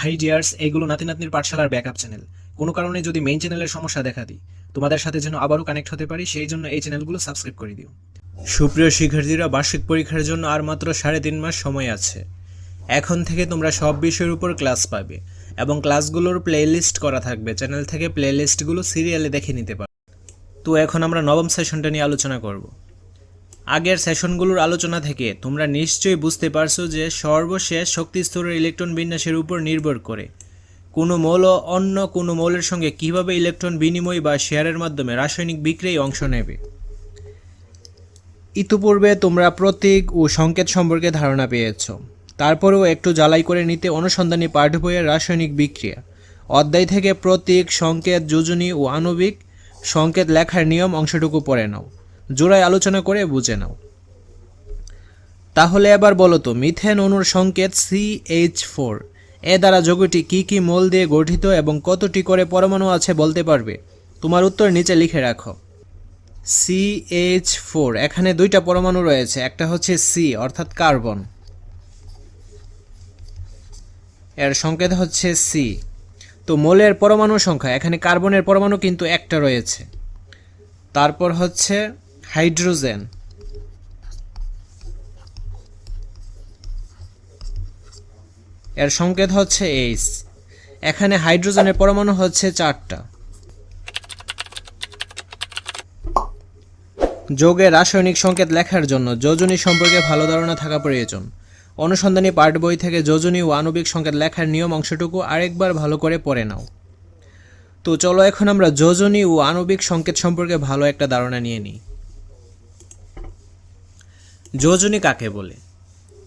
High dears এইগুলো নাতি নাতনির পাঠশালার ব্যাকআপ চ্যানেল কোনো কারণে যদি মেইন চ্যানেলের সমস্যা দেখা দিই, তোমাদের সাথে যেন আবারও কানেক্ট হতে পারি, সেই জন্য এই চ্যানেলগুলো সাবস্ক্রাইব করে দিও। সুপ্রিয় শিক্ষার্থীরা, বার্ষিক পরীক্ষার জন্য আর মাত্র সাড়ে তিন মাস সময় আছে। এখন থেকে তোমরা সব বিষয়ের উপর ক্লাস পাবে এবং ক্লাসগুলোর প্লেলিস্ট করা থাকবে। চ্যানেল থেকে প্লেলিস্টগুলো সিরিয়ালে দেখে নিতে পারো। তো এখন আমরা নবম সেশনটা নিয়ে আলোচনা করব। আগের সেশনগুলোর আলোচনা থেকে তোমরা নিশ্চয়ই বুঝতে পারছ যে সর্বশেষ শক্তি স্তরের ইলেকট্রন বিন্যাসের উপর নির্ভর করে কোনো মৌল অন্য কোনো মৌলের সঙ্গে কীভাবে ইলেকট্রন বিনিময় বা শেয়ারের মাধ্যমে রাসায়নিক বিক্রিয়ায় অংশ নেবে। ইতিপূর্বে তোমরা প্রতীক ও সংকেত সম্পর্কে ধারণা পেয়েছ। তারপরেও একটু জ্বালাই করে নিতে অনুসন্ধানী পাঠ্য বইয়ের রাসায়নিক বিক্রিয়া। অধ্যায় থেকে প্রতীক, সংকেত, যোজনী ও আণবিক সংকেত লেখার নিয়ম অংশটুকু পড়ে নাও। জোড়ায় আলোচনা করে বুঝে নাও। তাহলে এবার বলো তো, মিথেন অণুর সংকেত সি এইচ ফোর এ দ্বারা যৌগটি কী কী মোল দিয়ে গঠিত এবং কতটি করে পরমাণু আছে বলতে পারবে? তোমার উত্তর নিচে লিখে রাখো। সি এইচ ফোর এখানে দুইটা পরমাণু রয়েছে, একটা হচ্ছে সি অর্থাৎ কার্বন। এর সংকেত হচ্ছে সি তো মোলের পরমাণু সংখ্যা, এখানে কার্বনের পরমাণু কিন্তু একটা রয়েছে। তারপর হচ্ছে হাইড্রোজেন। এর সংকেত হচ্ছে এইচ এখানে হাইড্রোজেনের পরমাণু হচ্ছে চারটা। যোগের রাসায়নিক সংকেত লেখার জন্য যোজনী সম্পর্কে ভালো ধারণা থাকা প্রয়োজন। অনুসন্ধানী পাঠ বই থেকে যোজনী ও আণবিক সংকেত লেখার নিয়ম অংশটুকু আরেকবার ভালো করে পড়ে নাও। তো চলো এখন আমরা যোজনী ও আণবিক সংকেত সম্পর্কে ভালো একটা ধারণা নিয়ে নিই। যোজনী কাকে বলে?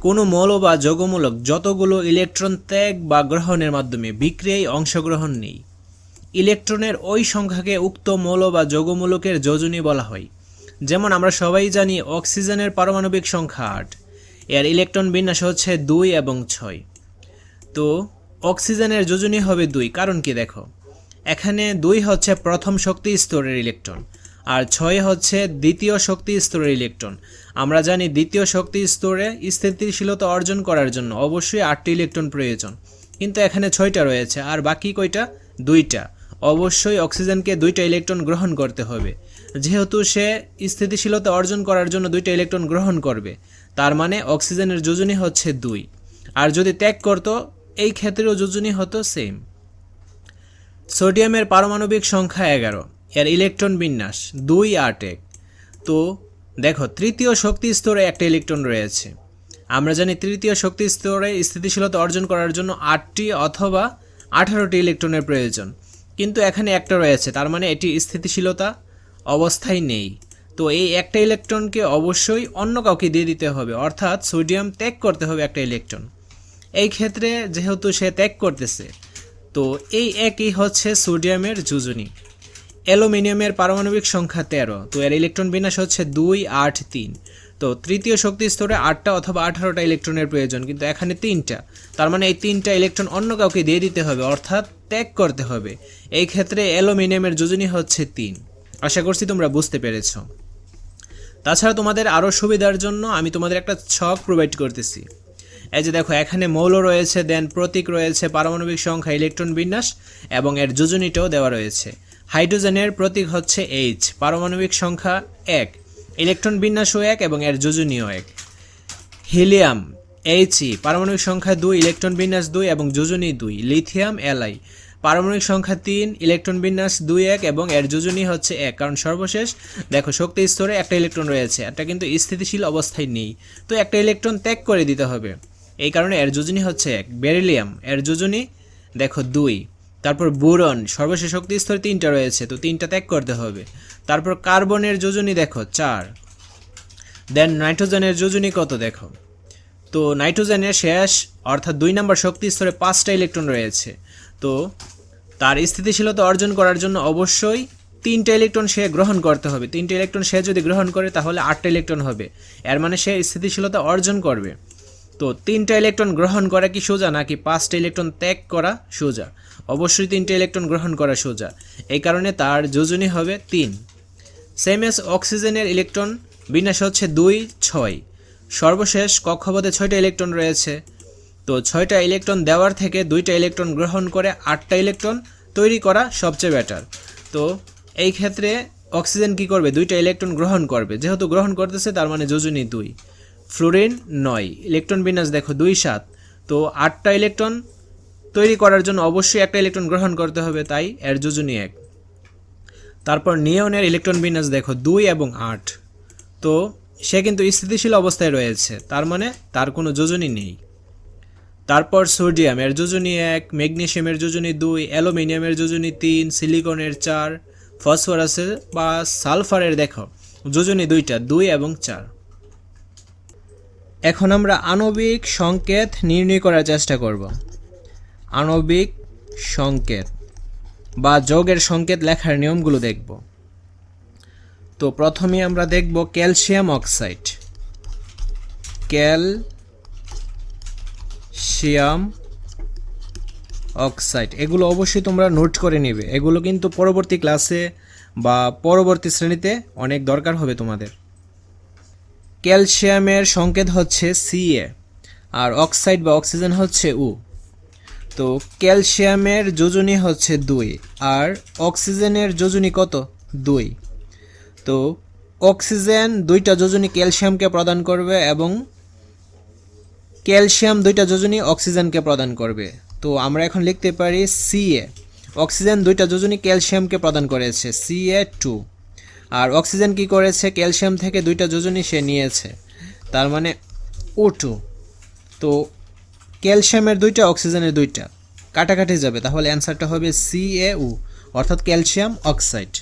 কোনো মৌল বা যৌগমূলক যতগুলো ইলেকট্রন ত্যাগ বা গ্রহণের মাধ্যমে বিক্রিয়ায় অংশগ্রহণ নেই। ইলেকট্রনের ওই সংখ্যাকে উক্ত মৌল বা যৌগমূলকের যোজনী বলা হয়। যেমন আমরা সবাই জানি অক্সিজেনের পারমাণবিক সংখ্যা আট। এর ইলেকট্রন বিন্যাস হচ্ছে দুই এবং ছয়। তো অক্সিজেনের যোজনী হবে দুই, কারণ কি দেখো? এখানে দুই হচ্ছে প্রথম শক্তি স্তরের ইলেকট্রন আর ছয় হচ্ছে দ্বিতীয় শক্তি স্তরের ইলেকট্রন। আমরা জানি দ্বিতীয় শক্তি স্তরে স্থিতিশীলতা অর্জন করার জন্য অবশ্যই আটটি ইলেকট্রন প্রয়োজন। কিন্তু এখানে ছয়টা রয়েছে আর বাকি কয়টা? দুইটা। অবশ্যই অক্সিজেনকে দুইটা ইলেকট্রন গ্রহণ করতে হবে। যেহেতু সে স্থিতিশীলতা অর্জন করার জন্য দুইটা ইলেকট্রন গ্রহণ করবে, তার মানে অক্সিজেনের যোজনী হচ্ছে দুই। আর যদি ত্যাগ করতো, এই ক্ষেত্রেও যোজনী হতো সেম সোডিয়ামের পারমাণবিক সংখ্যা এগারো। এর ইলেকট্রন বিন্যাস দুই আট এক। তো দেখো, তৃতীয় শক্তি স্তরে একটা ইলেকট্রন রয়েছে। আমরা জানি তৃতীয় শক্তি স্তরে স্থিতিশীলতা অর্জন করার জন্য আটটি অথবা আঠারোটি ইলেকট্রনের প্রয়োজন। কিন্তু এখানে একটা রয়েছে, তার মানে এটি স্থিতিশীলতা অবস্থায় নেই। তো এই একটা ইলেকট্রনকে অবশ্যই অন্য কাউকে দিয়ে দিতে হবে, অর্থাৎ সোডিয়াম ত্যাগ করতে হবে একটা ইলেকট্রন। এই ক্ষেত্রে যেহেতু সে ত্যাগ করতেছে, তো এই একই হচ্ছে সোডিয়ামের যোজনী। অ্যালুমিনিয়ামের পারমাণবিক সংখ্যা তেরো, তো এর ইলেকট্রন বিন্যাস হচ্ছে দুই, আট, তিন। তো তৃতীয় শক্তি স্তরে আটটা অথবা আঠারোটা ইলেকট্রনের প্রয়োজন, কিন্তু এখানে তিনটা। তার মানে এই তিনটা ইলেকট্রন অন্য কাউকে দিয়ে দিতে হবে, অর্থাৎ ত্যাগ করতে হবে। এই ক্ষেত্রে অ্যালুমিনিয়ামের যোজনী হচ্ছে তিন। আশা করছি তোমরা বুঝতে পেরেছ। তাছাড়া তোমাদের আরও সুবিধার জন্য আমি তোমাদের একটা ছক প্রোভাইড করতেছি। এই যে দেখো, এখানে মৌল রয়েছে দেন প্রতীক রয়েছে, পারমাণবিক সংখ্যা, ইলেকট্রন বিন্যাস, এবং এর যোজনীটাও দেওয়া রয়েছে। হাইড্রোজেনের প্রতীক হচ্ছে এইচ পারমাণবিক সংখ্যা এক, ইলেকট্রন বিন্যাসও এক এবং এর যোজনীয় এক। হিলিয়াম এইচই পারমাণবিক সংখ্যা দুই, ইলেকট্রন বিন্যাস দুই এবং যোজনী দুই। লিথিয়াম এলআই পারমাণবিক সংখ্যা তিন, ইলেকট্রন বিন্যাস দুই এক এবং এর যোজনী হচ্ছে এক। কারণ সর্বশেষ, দেখো শক্তি স্তরে একটা ইলেকট্রন রয়েছে এটা কিন্তু স্থিতিশীল অবস্থায় নেই। তো একটা ইলেকট্রন ত্যাগ করে দিতে হবে। এই কারণে এর যোজনী হচ্ছে এক। বেরিলিয়াম, এর যোজনী, দেখো দুই। তারপর বোরন, সর্বশেষ শক্তি স্তরে তিনটা রয়েছে, তো তিনটা ত্যাগ করতে হবে। তারপর কার্বনের যোজনী দেখো, চার। দেন নাইট্রোজেনের যোজনী কত দেখো? তো নাইট্রোজেনের শেষ, অর্থাৎ দুই নম্বর শক্তি স্তরে পাঁচটা ইলেকট্রন রয়েছে। তো তার স্থিতিশীলতা অর্জন করার জন্য অবশ্যই তিনটা ইলেকট্রন সে গ্রহণ করতে হবে। তিনটা ইলেকট্রন সে যদি গ্রহণ করে, তাহলে আটটা ইলেকট্রন হবে। এর মানে সে স্থিতিশীলতা অর্জন করবে। তো তিনটা ইলেকট্রন গ্রহণ করা কি সোজা নাকি পাঁচটা ইলেকট্রন ত্যাগ করা সোজা? অবশ্যই তিনটা ইলেকট্রন গ্রহণ করা সোজা। এই কারণে তার যোজনী হবে তিন। সেম এস অক্সিজেনের ইলেকট্রন বিন্যাস হচ্ছে দুই, ছয়। সর্বশেষ কক্ষপথে ছয়টা ইলেকট্রন রয়েছে। তো ছয়টা ইলেকট্রন দেওয়ার থেকে দুইটা ইলেকট্রন গ্রহণ করে আটটা ইলেকট্রন তৈরি করা সবচেয়ে বেটার তো এই ক্ষেত্রে অক্সিজেন কি করবে? দুইটা ইলেকট্রন গ্রহণ করবে। যেহেতু গ্রহণ করতেছে, তার মানে যোজনী দুই। ফ্লোরিন নয়, ইলেকট্রন বিন্যাস দেখো দুই সাত। তো আটটা ইলেকট্রন তৈরি করার জন্য অবশ্যই একটা ইলেকট্রন গ্রহণ করতে হবে, তাই এর যোজনী এক। তারপর নিয়নের ইলেকট্রন বিন্যাস দেখো দুই এবং আট। তো সে কিন্তু স্থিতিশীল অবস্থায় রয়েছে, তার মানে তার কোনো যোজনী নেই। তারপর সোডিয়াম, এর যোজনী এক, ম্যাগনেশিয়ামের যোজনী দুই, অ্যালুমিনিয়ামের যোজনী তিন, সিলিকনের চার, ফসফরাসের বা সালফারের দেখো, যোজনী দুইটা, দুই এবং চার। এখন আমরা আণবিক সংকেত নির্ণয় করার চেষ্টা করব। আণবিক সংকেত বা যোগের সংকেত লেখার নিয়মগুলো দেখব। তো প্রথমে আমরা দেখব ক্যালসিয়াম অক্সাইড। ক্যালসিয়াম অক্সাইড, এগুলো অবশ্যই তোমরা নোট করে নেবে। এগুলো কিন্তু পরবর্তী ক্লাসে বা পরবর্তী শ্রেণীতে অনেক দরকার হবে তোমাদের। ক্যালসিয়ামের সংকেত হচ্ছে সিএ আর অক্সাইড বা অক্সিজেন হচ্ছে উ তো ক্যালসিয়ামের যোজনী হচ্ছে দুই, আর অক্সিজেনের যোজনী কত? দুই। তো অক্সিজেন দুইটা যোজনী ক্যালসিয়ামকে প্রদান করবে এবং ক্যালসিয়াম দুইটা যোজনী অক্সিজেনকে প্রদান করবে। তো আমরা এখন লিখতে পারি সিএ অক্সিজেন দুইটা যোজনী ক্যালসিয়ামকে প্রদান করেছে। সিএ টু আর অক্সিজেন কি করেছে? ক্যালসিয়াম থেকে দুইটা যোজনী সে নিয়েছে। তার মানে ও টু তো ক্যালসিয়ামের দুইটা, অক্সিজেনের দুইটা। কাটাকাটি যাবে। তাহলে অ্যান্সারটা হবে সি এ উ অর্থাৎ ক্যালসিয়াম অক্সাইড।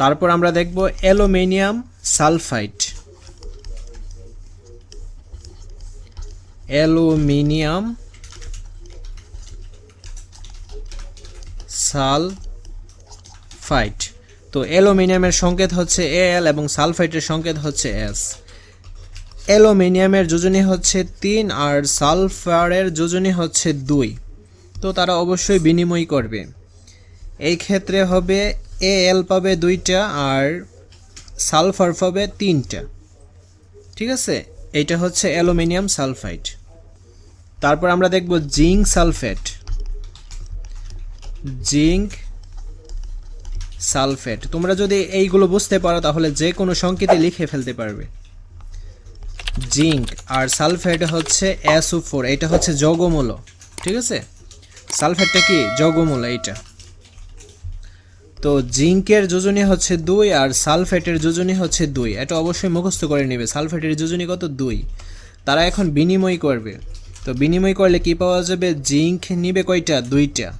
তারপর আমরা দেখব অ্যালুমিনিয়াম সালফাইড। অ্যালুমিনিয়াম সালফাইড তো অ্যালুমিনিয়ামের সংকেত হচ্ছে এল এবং সালফাইটের সংকেত হচ্ছে এস অ্যালুমিনিয়ামের যোজনী হচ্ছে তিন আর সালফারের যোজনী হচ্ছে দুই। তো তারা অবশ্যই বিনিময় করবে। এই ক্ষেত্রে হবে এ এল পাবে দুইটা আর সালফার পাবে তিনটা। ঠিক আছে? এইটা হচ্ছে অ্যালুমিনিয়াম সালফাইড। তারপর আমরা দেখব জিঙ্ক সালফেট। Zinc sulphate. তোমরা যদি এইগুলো বুঝতে পারো, তাহলে যে কোনো সংকেতে লিখে ফেলতে পারবে। জিঙ্ক আর সালফেট হচ্ছে এসও ফোর, এটা হচ্ছে যৌগমূল, ঠিক আছে? সালফেটটা কি? যৌগমূল, এইটা। তো জিঙ্কের যোজনী হচ্ছে দুই আর সালফেটের যোজনী হচ্ছে দুই। এটা অবশ্যই মুখস্থ করে নেবে। সালফেটের যোজনী কত? দুই। তারা এখন বিনিময় করবে। তো বিনিময় করলে কি পাওয়া যাবে? জিঙ্ক নিবে কয়টা? দুইটা।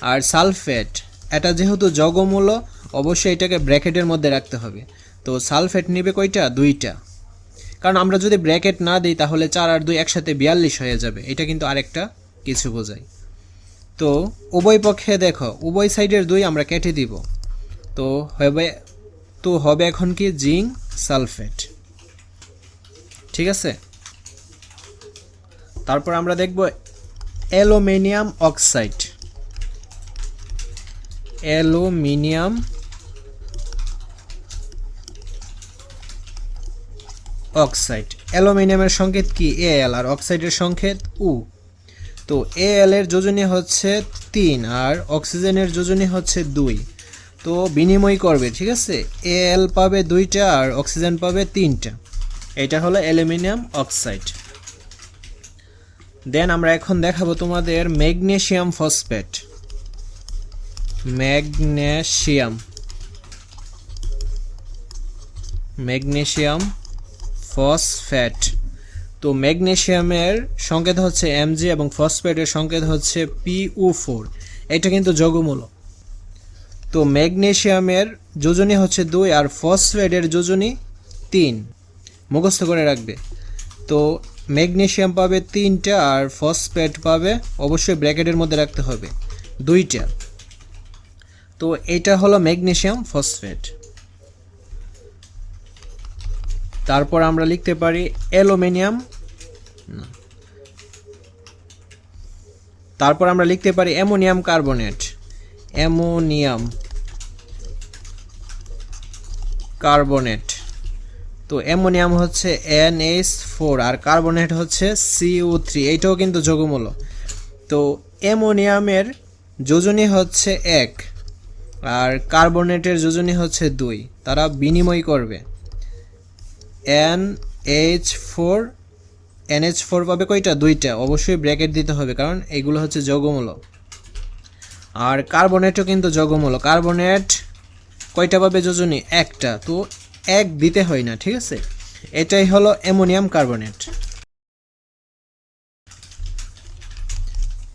আর সালফেট এটা যেহেতু যৌগমূল অবশ্যই এটাকে ব্র্যাকেটের মধ্যে রাখতে হবে। তো সালফেট নিবে কয়টা? দুইটা। কারণ আমরা যদি ব্র্যাকেট না দিই, তাহলে চার আর দুই একসাথে বিয়াল্লিশ হয়ে যাবে। এটা কিন্তু আরেকটা কিছু বোঝায়। তো উভয় পক্ষে দেখো, উভয় সাইডের দুই আমরা কেটে দিব। তো হবে তো হবে এখন কি? Zinc sulphate. ঠিক আছে? তারপর আমরা দেখব অ্যালুমিনিয়াম অক্সাইড। অ্যালুমিনিয়াম। অক্সাইড। অ্যালুমিনিয়ামের সংকেত কি? এ এল আর অক্সাইডের সংকেত উ। তো এ এর যোজনী হচ্ছে তিন আর অক্সিজেনের যোজনী হচ্ছে দুই। তো বিনিময় করবে, ঠিক আছে? এ এল পাবে দুইটা আর অক্সিজেন পাবে তিনটা। এটা হলো অ্যালুমিনিয়াম অক্সাইড। দেন আমরা এখন দেখাবো তোমাদের magnesium phosphate. Magnesium. Magnesium, phosphate. তো ম্যাগনেশিয়ামের সংকেত হচ্ছে এমজি এবং ফসফেটের সংকেত হচ্ছে পিউ ফোর এটা কিন্তু যৌগমূল। তো ম্যাগনেশিয়ামের যোজনী হচ্ছে দুই আর ফসফেটের যোজনী তিন। মুখস্থ করে রাখবে। তো ম্যাগনেশিয়াম পাবে তিনটা আর ফসফেট পাবে, অবশ্যই ব্র্যাকেটের মধ্যে রাখতে হবে। দুইটা। তো এটা হলো ম্যাগনেশিয়াম ফসফেট। তারপর আমরা লিখতে পারি অ্যালুমিনিয়াম। তারপর আমরা লিখতে পারি অ্যামোনিয়াম কার্বনেট। Ammonium carbonate. তো অ্যামোনিয়াম হচ্ছে এন ফোর আর কার্বনেট হচ্ছে সিউ থ্রি। এইটাও কিন্তু যোগমূল। তো অ্যামোনিয়ামের যোজনী হচ্ছে এক। আর কার্বনেটের যোজনী হচ্ছে দুই, তারা বিনিময় করবে। N H four, N H four পাবে কয়টা? দুইটা। অবশ্যই ব্র্যাকেট দিতে হবে, কারণ এগুলো হচ্ছে যৌগমূল। আর কার্বনেটও কিন্তু যৌগমূল। কার্বনেট কয়টা পাবে যোজনী? একটা। তো এক দিতে হয় না, ঠিক আছে? এটাই হলো অ্যামোনিয়াম কার্বনেট।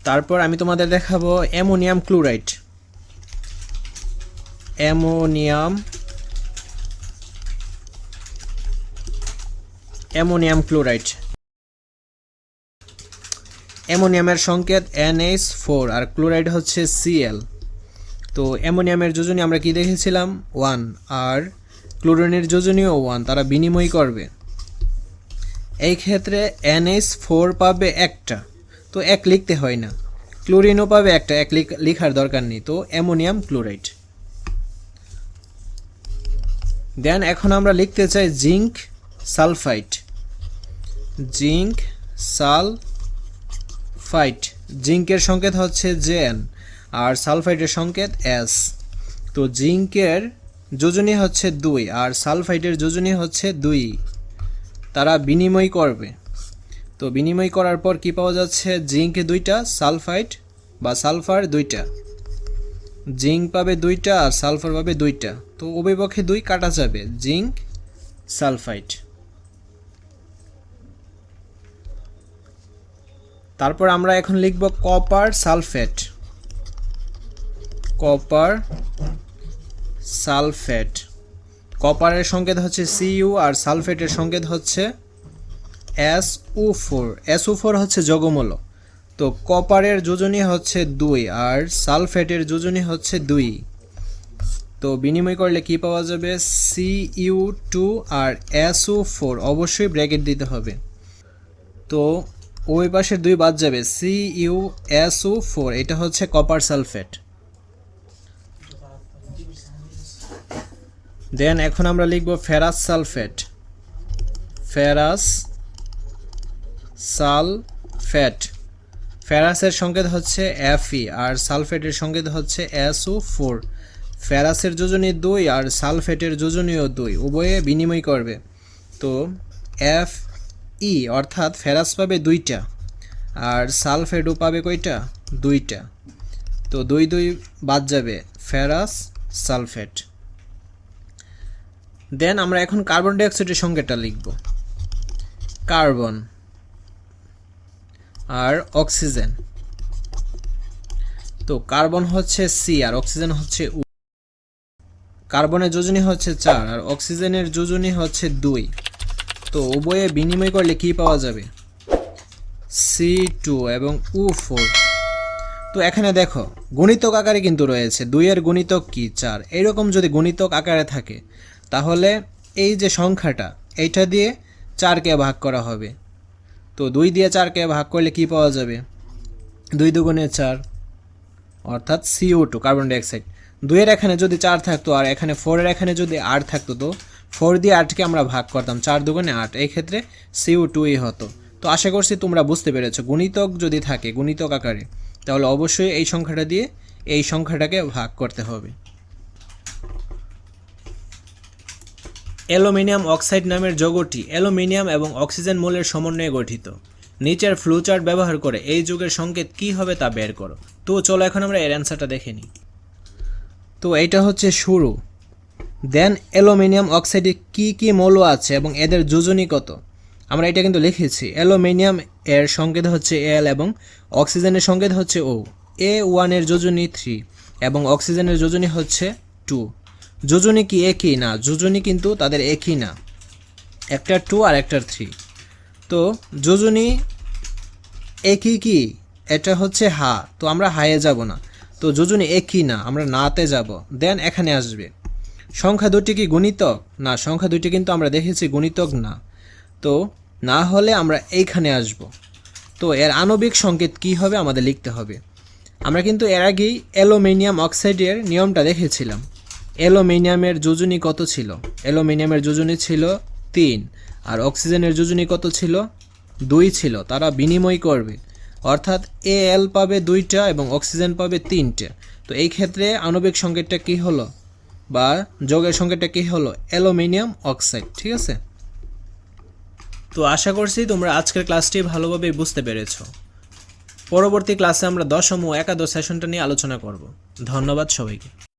তারপর আমি তোমাদের দেখাবো ammonium chloride. Ammonium ammonium chloride. অ্যামোনিয়ামের সংকেত এনএইচ ফোর আর ক্লোরাইড হচ্ছে সিএল তো অ্যামোনিয়ামের যোজনী আমরা কি দেখেছিলাম? ওয়ান। আর ক্লোরিনের যোজনীও ওয়ান, তারা বিনিময় করবে। এই ক্ষেত্রে এনএইচ ফোর পাবে একটা, তো এক লিখতে হয় না। ক্লোরিনও পাবে একটা, এক লিখ- লিখার দরকার নেই। তো অ্যামোনিয়াম ক্লোরাইড। দেন এখন আমরা লিখতে চাই জিঙ্ক সালফাইট জিঙ্ক সালফাইড। জিঙ্কের সংকেত হচ্ছে জেন আর সালফাইটের সংকেত এস তো জিঙ্কের যোজনী হচ্ছে দুই আর সালফাইটের যোজনী হচ্ছে দুই। তারা বিনিময় করবে। তো বিনিময় করার পর কি পাওয়া যাচ্ছে? জিঙ্ক দুইটা সালফাইট বা সালফার দুইটা। জিঙ্ক পাবে দুইটা আর সালফার পাবে দুইটা। তো উভয় পক্ষে দুই কাটা যাবে, জিঙ্ক, সালফাইড। তারপর আমরা এখন লিখব কপার সালফেট। Copper sulphate. কপারের সংকেত হচ্ছে সিইউ আর সালফেটের সংকেত হচ্ছে S O four S O four হচ্ছে যগমূল। তো কপারের যোজনী হচ্ছে দুই আর সালফেটের যোজনী হচ্ছে দুই। তো বিনিময় করলে কি পাওয়া যাবে? সি ইউ টু আর এস ও ফোর অবশ্যই ব্র্যাকেট দিতে হবে। তো ওই পাশের দুই বাদ যাবে। C U S O four এটা হচ্ছে কপার সালফেট। দেন এখন আমরা লিখব ফেরাস সালফেট। Ferrous sulphate. ফেরাসের সংকেত হচ্ছে এফই আর সালফেটের সংকেত হচ্ছে এসও ফোর ফেরাসের যোজনী দুই আর সালফেটের যোজনীয় দুই উভয়ে বিনিময় করবে। তো এফ ই অর্থাৎ ফেরাস পাবে দুইটা আর সালফেটও পাবে কয়টা? দুইটা। তো দুই দুই বাদ যাবে ফেরাস, সালফেট। দেন আমরা এখন কার্বন ডাইঅক্সাইডের সংকেতটা লিখব। কার্বন আর অক্সিজেন। তো কার্বন হচ্ছে সি আর অক্সিজেন হচ্ছে উ কার্বনের যোজনী হচ্ছে চার আর অক্সিজেনের যোজনী হচ্ছে দুই। তো উভয়ে বিনিময় করলে কি পাওয়া যাবে? সি টু এবং উ ফোর তো এখানে দেখো, গণিতক আকারে কিন্তু রয়েছে। দুইয়ের গুণিতক কি? চার। এইরকম যদি গুণিতক আকারে থাকে, তাহলে এই যে সংখ্যাটা, এইটা দিয়ে চারকে ভাগ করা হবে। তো দুই দিয়ে চারকে ভাগ করলে কি পাওয়া যাবে? দুই দুগুণে চার, অর্থাৎ সিও টু কার্বন ডাইঅক্সাইড দুইয়ের এখানে যদি চার থাকতো আর এখানে ফোরের এখানে যদি আট থাকতো, তো ফোর দিয়ে আটকে আমরা ভাগ করতাম, চার দুগুণে আট। এই ক্ষেত্রে সিও টুই হতো। তো আশা করছি তোমরা বুঝতে পেরেছ, গুণিতক যদি থাকে, গুণিতক আকারে, তাহলে অবশ্যই এই সংখ্যাটা দিয়ে এই সংখ্যাটাকে ভাগ করতে হবে। অ্যালুমিনিয়াম অক্সাইড নামের যৌগটি অ্যালুমিনিয়াম এবং অক্সিজেন মূলের সমন্বয়ে গঠিত। নিচের ফ্লুচার্ট ব্যবহার করে এই যুগের সংকেত কি হবে তা বের করো। তো চলো এখন আমরা এর অ্যান্সারটা দেখে নিই। তো এইটা হচ্ছে শুরু। দেন অ্যালুমিনিয়াম অক্সাইডে কি কি মৌল আছে এবং এদের যোজনী কত? আমরা এটা কিন্তু লিখেছি। অ্যালুমিনিয়াম এর সংকেত হচ্ছে এল এবং অক্সিজেনের সংকেত হচ্ছে ও এ ওয়ানের যোজনী থ্রি এবং অক্সিজেনের যোজনী হচ্ছে টু যোজনী কি একই না? যোজনী কিন্তু তাদের একই না। একটা টু আর একটা থ্রি তো যোজনী একই কি? এটা হচ্ছে হা। তো আমরা হায়ে যাব না। তো যোজনী একই না, আমরা নাতে যাব। দেন এখানে আসবে। সংখ্যা দুটি কি গুণিতক? না, সংখ্যা দুটি কিন্তু আমরা দেখেছি গুণিতক না। তো না হলে আমরা এইখানে আসব। তো এর আণবিক সংকেত কি হবে আমাদের লিখতে হবে। আমরা কিন্তু এর আগেই অ্যালুমিনিয়াম অক্সাইডের নিয়মটা দেখেছিলাম। অ্যালুমিনিয়ামের যোজনী কত ছিল? অ্যালুমিনিয়ামের যোজনী ছিল তিন, আর অক্সিজেনের যোজনী কত ছিল? দুই ছিল, তারা বিনিময় করবে। অর্থাৎ এ এল পাবে দুইটা এবং অক্সিজেন পাবে তিনটে। তো এই ক্ষেত্রে আণবিক সংকেতটা কি হলো? বা যোগের সংকেতটা কি হলো? অ্যালুমিনিয়াম অক্সাইড, ঠিক আছে? তো আশা করছি তোমরা আজকের ক্লাসটি ভালোভাবে বুঝতে পেরেছ। পরবর্তী ক্লাসে আমরা দশম ও একাদশ সেশনটা নিয়ে আলোচনা করব। ধন্যবাদ সবাইকে।